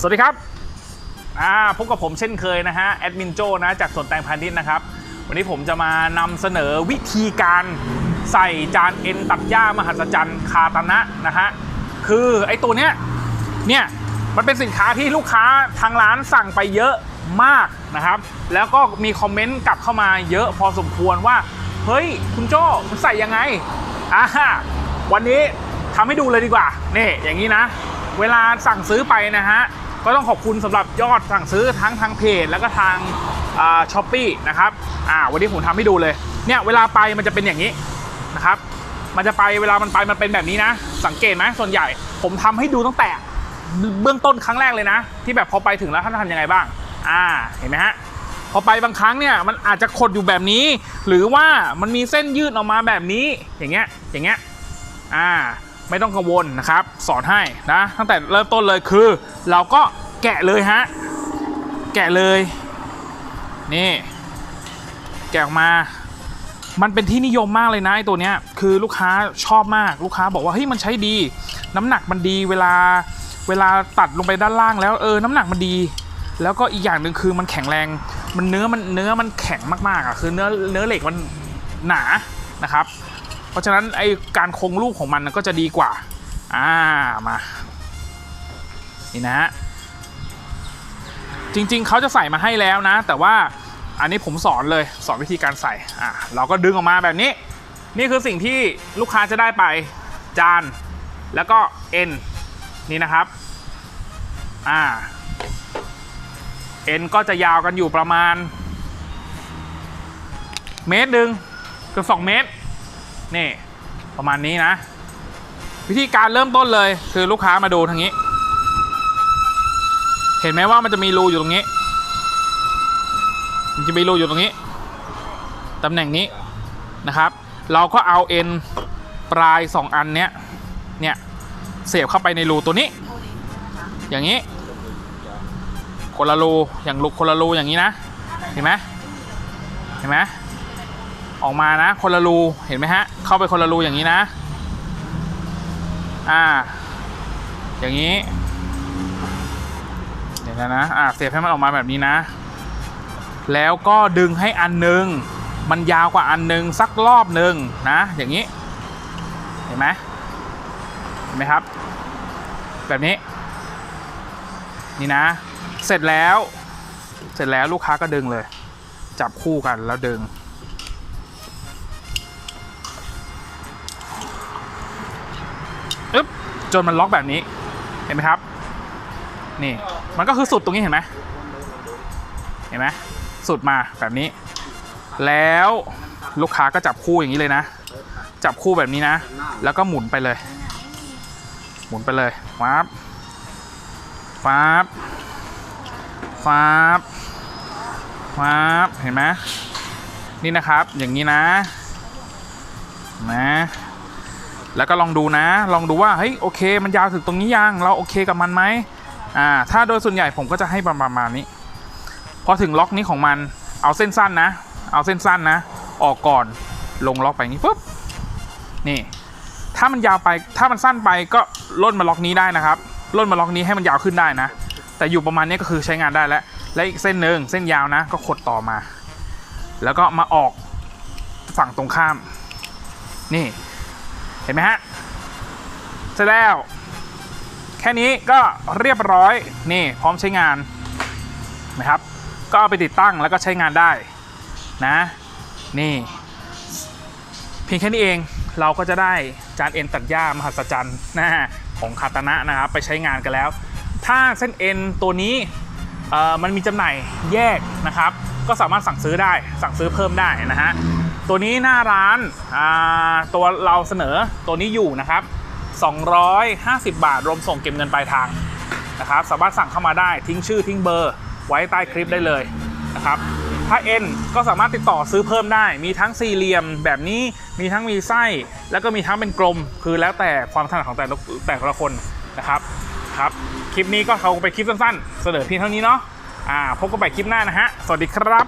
สวัสดีครับอ่าพบกับผมเช่นเคยนะฮะแอดมินโจนะจากสวนแตงพาณิชย์นะครับ วันนี้ผมจะมานำเสนอวิธีการใส่จานเอ็นตัดหญ้ามหัศจรรย์คาตนะนะฮะคือไอ้ตัวเนี้ยเนี่ยมันเป็นสินค้าที่ลูกค้าทางร้านสั่งไปเยอะมากนะครับ แล้วก็มีคอมเมนต์กลับเข้ามาเยอะพอสมควรว่า เฮ้ย คุณโจ้มันใส่ยังไงอ่าวันนี้ทำให้ดูเลยดีกว่านี่อย่างนี้นะ เวลาสั่งซื้อไปนะฮะ ก็ต้องขอบคุณสำหรับยอดสั่งซื้อทั้งทางเพจแล้วก็ทางช้อปปี้นะครับอ่าวันนี้ผมทำให้ดูเลยเนี่ยเวลาไปมันจะเป็นอย่างนี้นะครับมันจะไปเวลามันไปมันเป็นแบบนี้นะ สังเกตไหมส่วนใหญ่ผมทำให้ดูตั้งแต่เบื้องต้นครั้งแรกเลยนะ ที่แบบพอไปถึงแล้วท่านทำยังไงบ้าง อ่าเห็นไหมฮะพอไปบางครั้งเนี่ยมันอาจจะขดอยู่แบบนี้ หรือว่ามันมีเส้นยืดออกมาแบบนี้อย่างเงี้ยอย่างเงี้ยอ่า ไม่ต้องกังวลนะครับ สอนให้นะตั้งแต่เริ่มต้นเลยคือ เราก็แกะเลยฮะแกะเลยนี่แกะออกมา มันเป็นที่นิยมมากเลยนะไอตัวเนี้ยคือลูกค้าชอบมากลูกค้าบอกว่าเฮ้ยมันใช้ดี น้ำหนักมันดีเวลาเวลาตัดลงไปด้านล่างแล้วเออน้ำหนักมันดี แล้วก็อีกอย่างหนึ่งคือมันแข็งแรง มันเนื้อมันเนื้อมันแข็งมากๆอะคือเนื้อเนื้อเหล็กมันหนานะครับ ราะฉะนั้นไอการคงลูกของมันก็จะดีกว่า อ่ามานี่นะฮะจริงๆเขาจะใส่มาให้แล้วนะ แต่ว่าอันนี้ผมสอนเลยสอนวิธีการใส่อ่าเราก็ดึงออกมาแบบนี้ นี่คือสิ่งที่ลูกค้าจะได้ไปจาน แล้วก็เอ็นนี่นะครับอ่าเอ็นก็จะยาวกันอยู่ประมาณ เมตรหนึ่งเกือบสองเมตร นี่ประมาณนี้นะ วิธีการเริ่มต้นเลยคือลูกค้ามาดูทางนี้ เห็นไหมว่ามันจะมีรูอยู่ตรงนี้ มันจะมีรูอยู่ตรงนี้ตำแหน่งนี้นะครับ เราก็เอาเอ็นปลายสองอันเนี้ยเนี่ยเสียบเข้าไปในรูตัวนี้ อย่างนี้ คนละรูอย่างลูกคนละรูอย่างนี้นะ เห็นไหมเห็นไหมออกมานะคนละรูเห็นไหมฮะ เข้าไปคนละรูอย่างนี้นะ อ่า อย่างนี้ เดี๋ยวนะนะ อ่าเสียบให้มันออกมาแบบนี้นะ แล้วก็ดึงให้อันหนึ่งมันยาวกว่าอันหนึ่งสักรอบหนึ่งนะ อย่างนี้ เห็นไหมเห็นไหมครับ แบบนี้ นี่นะ เสร็จแล้ว เสร็จแล้วลูกค้าก็ดึงเลย จับคู่กันแล้วดึง อึ๊บจนมันล็อกแบบนี้ เห็นไหมครับ นี่ มันก็คือสุดตรงนี้เห็นไหมเห็นไหมสุดมาแบบนี้ แล้วลูกค้าก็จับคู่อย่างนี้เลยนะ จับคู่แบบนี้นะ แล้วก็หมุนไปเลย หมุนไปเลยฟับฟับฟับฟับเห็นไหมนี่นะครับ อย่างนี้นะ นะ แล้วก็ลองดูนะ ลองดูว่าเฮ้ยโอเค มันยาวถึงตรงนี้ยังเราโอเคกับมันไหมอ่าถ้าโดยส่วนใหญ่ผมก็จะให้ประมาณนี้ พอถึงล็อกนี้ของมันเอาเส้นสั้นนะ เอาเส้นสั้นนะ ออกก่อนลงล็อกไปนี้ปุ๊บนี่ ถ้ามันยาวไปถ้ามันสั้นไปก็ล่นมาล็อกนี้ได้นะครับล่นมาล็อกนี้ให้มันยาวขึ้นได้นะ แต่อยู่ประมาณนี้ก็คือใช้งานได้แล้ว และอีกเส้นหนึ่งเส้นยาวนะ ก็ขดต่อมา แล้วก็มาออกฝั่งตรงข้าม นี่ เห็นไหมฮะเสร็จแล้ว แค่นี้ก็เรียบร้อยนี่พร้อมใช้งานนะครับ ก็เอาไปติดตั้งแล้วก็ใช้งานได้นะ นี่เพียงแค่นี้เองเราก็จะได้จานเอ็นตัดหญ้ามหัศจรรย์นะของคาตานะนะครับ ไปใช้งานกันแล้ว ถ้าเส้นเอ็นตัวนี้มันมีจำหน่ายแยกนะครับ ก็สามารถสั่งซื้อได้สั่งซื้อเพิ่มได้นะฮะ ตัวนี้หน้าร้านอ่าตัวเราเสนอตัวนี้อยู่นะครับ 250 บาทรวมส่งเก็บเงินปลายทางนะครับ สามารถสั่งเข้ามาได้ทิ้งชื่อทิ้งเบอร์ไว้ใต้คลิปได้เลยนะครับถ้า N ก็สามารถติดต่อซื้อเพิ่มได้ มีทั้งสี่เหลี่ยมแบบนี้มีทั้งมีไส้ แล้วก็มีทั้งเป็นกลม คือแล้วแต่ความถนัดของแต่ละแต่ละคนนะครับครับ คลิปนี้ก็เขาไปคลิปสั้นๆ เสนอเพียงเท่านี้เนาะอ่าพบกันใหม่คลิปหน้านะฮะ สวัสดีครับ